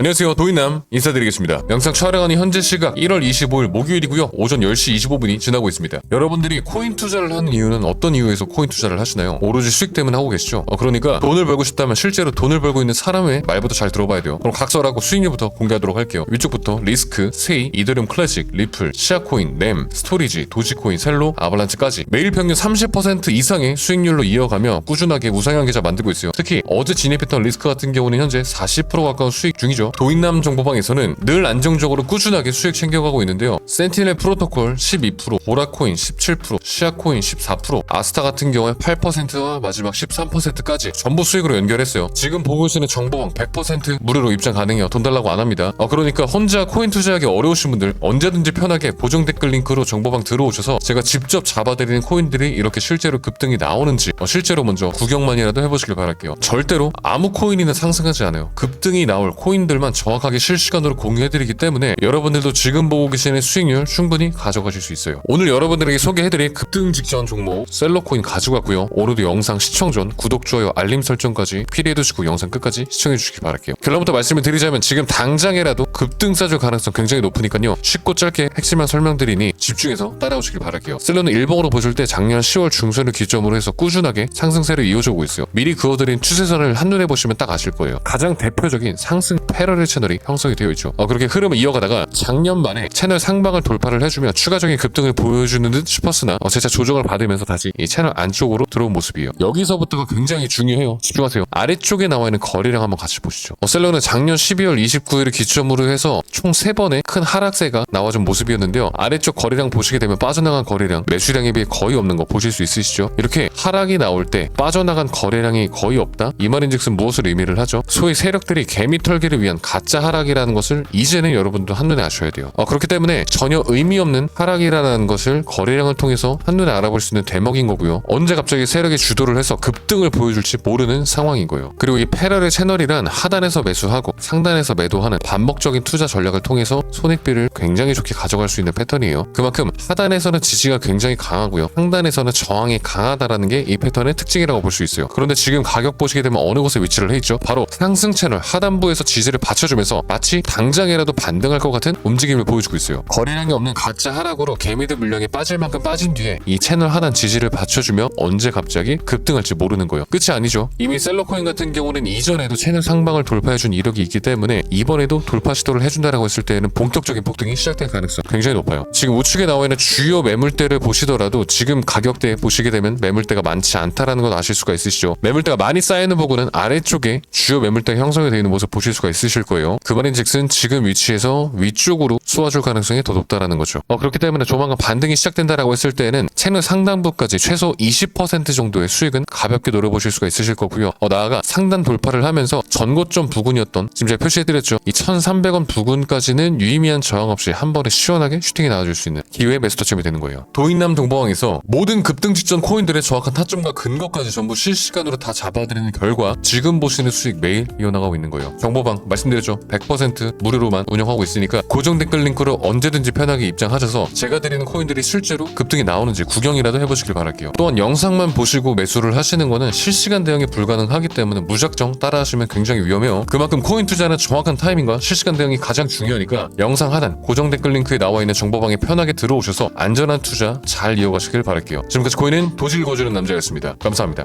안녕하세요. 도인남 인사드리겠습니다. 영상 촬영하는 현재 시각 1월 25일 목요일이고요. 오전 10시 25분이 지나고 있습니다. 여러분들이 코인 투자를 하는 이유는 어떤 이유에서 코인 투자를 하시나요? 오로지 수익 때문에 하고 계시죠? 어, 그러니까 돈을 벌고 싶다면 실제로 돈을 벌고 있는 사람의 말부터 잘 들어봐야 돼요. 그럼 각설하고 수익률부터 공개하도록 할게요. 위쪽부터 리스크, 세이, 이더리움 클래식, 리플, 시아코인, 램, 스토리지, 도지코인, 셀로, 아발란치까지. 매일 평균 30% 이상의 수익률로 이어가며 꾸준하게 우상향 계좌 만들고 있어요. 특히 어제 진입했던 리스크 같은 경우는 현재 40% 가까운 수익 중이죠 도인남 정보방에서는 늘 안정적으로 꾸준하게 수익 챙겨가고 있는데요. 센티넬 프로토콜 12%, 보라코인 17%, 시아코인 14%, 아스타 같은 경우에 8%와 마지막 13%까지 전부 수익으로 연결했어요. 지금 보고 계시는 정보방 100% 무료로 입장 가능해요. 돈 달라고 안 합니다. 어, 그러니까 혼자 코인 투자하기 어려우신 분들 언제든지 편하게 고정 댓글 링크로 정보방 들어오셔서 제가 직접 잡아드리는 코인들이 이렇게 실제로 급등이 나오는지 어, 실제로 먼저 구경만이라도 해보시길 바랄게요. 절대로 아무 코인이나 상승하지 않아요. 급등이 나올 코인들 만 정확하게 실시간으로 공유해드리기 때문에 여러분들도 지금 보고 계시는 수익률 충분히 가져가실 수 있어요. 오늘 여러분들에게 소개해드릴 급등 직전 종목 셀러코인 가지고 왔고요. 오늘도 영상 시청 전 구독, 좋아요, 알림 설정까지 필요해두시고 영상 끝까지 시청해주시기 바랄게요. 결론부터 말씀을 드리자면 지금 당장이라도 급등 싸줄 가능성 굉장히 높으니까요. 쉽고 짧게 핵심만 설명드리니 집중해서 따라오시길 바랄게요. 셀러는 일봉으로 보실 때 작년 10월 중순을 기점으로 해서 꾸준하게 상승세를 이어주고 있어요. 미리 그어드린 추세선을 한눈에 보시면 딱 아실 거예요. 가장 대표적인 상승 패러 렐 채널이 형성이 되어 있죠. 어, 그렇게 흐름을 이어가다가 작년 말에 채널 상방을 돌파를 해주며 추가적인 급등을 보여주는 듯 싶었으나 어, 재차 조정을 받으면서 다시 이 채널 안쪽으로 들어온 모습이에요. 여기서부터가 굉장히 중요해요. 집중하세요. 아래쪽에 나와 있는 거래량 한번 같이 보시죠. 어, 셀러는 작년 12월 29일을 기점으로 해서 총 3번의 큰 하락세가 나와준 모습이었는데요. 아래쪽 거래량 보시게 되면 빠져나간 거래량 매수량에 비해 거의 없는 거 보실 수 있으시죠? 이렇게 하락이 나올 때 빠져나간 거래량이 거의 없다? 이 말인즉슨 무엇을 의미를 하죠? 소위 세력들이 개미 털기를 위한 가짜 하락이라는 것을 이제는 여러분도 한눈에 아셔야 돼요. 어, 그렇기 때문에 전혀 의미 없는 하락이라는 것을 거래량을 통해서 한눈에 알아볼 수 있는 대목인 거고요. 언제 갑자기 세력이 주도를 해서 급등을 보여줄지 모르는 상황인 거예요. 그리고 이 패럴의 채널이란 하단에서 매수하고 상단에서 매도하는 반복적인 투자 전략을 통해서 손익비를 굉장히 좋게 가져갈 수 있는 패턴이에요. 그만큼 하단에서는 지지가 굉장히 강하고요. 상단에서는 저항이 강하다라는 게 이 패턴의 특징이라고 볼 수 있어요. 그런데 지금 가격 보시게 되면 어느 곳에 위치를 해 있죠? 바로 상승 채널 하단부에서 지지를 받 쳐주면서 마치 당장이라도 반등할 것 같은 움직임을 보여주고 있어요. 거래량이 없는 가짜 하락으로 개미들 물량이 빠질 만큼 빠진 뒤에 이 채널 하단 지지를 받쳐주며 언제 갑자기 급등할지 모르는 거예요. 끝이 아니죠. 이미 셀러코인 같은 경우는 이전에도 채널 상방을 돌파해준 이력이 있기 때문에 이번에도 돌파 시도를 해준다라고 했을 때에는 본격적인 폭등이 시작될 가능성 굉장히 높아요. 지금 우측에 나와 있는 주요 매물대를 보시더라도 지금 가격대 보시게 되면 매물대가 많지 않다라는 걸 아실 수가 있으시죠. 매물대가 많이 쌓이는 부분은 아래쪽에 주요 매물대가 형성이 되어 있는 모습 보실 수가 있으실 거예요. 그 말인즉슨 지금 위치에서 위쪽으로 쏘아줄 가능성이 더 높다라는 거죠. 어, 그렇기 때문에 조만간 반등이 시작된다라고 했을 때는 채널 상단부까지 최소 20% 정도의 수익은 가볍게 노려보실 수가 있으실 거고요. 어, 나아가 상단 돌파를 하면서 전고점 부근이었던 지금 제가 표시해드렸죠. 이 1300원 부근까지는 유의미한 저항 없이 한 번에 시원하게 슈팅이 나와줄 수 있는 기회의 매수 타점이 되는 거예요. 도인남 동방에서 모든 급등 직전 코인들의 정확한 타점과 근거까지 전부 실시간으로 다 잡아드리는 결과 지금 보시는 수익 매일 이어나가고 있는 거예요. 정보방 말씀드렸죠. 100% 무료로만 운영하고 있으니까 고정 댓글 링크로 언제든지 편하게 입장하셔서 제가 드리는 코인들이 실제로 급등이 나오는지 구경이라도 해보시길 바랄게요. 또한 영상만 보시고 매수를 하시는 거는 실시간 대응이 불가능하기 때문에 무작정 따라하시면 굉장히 위험해요. 그만큼 코인 투자는 정확한 타이밍과 실시간 대응이 가장 중요하니까 영상 하단 고정 댓글 링크에 나와 있는 정보방에 편하게 들어오셔서 안전한 투자 잘 이어가시길 바랄게요. 지금까지 코인은 도질 거주는 남자였습니다. 감사합니다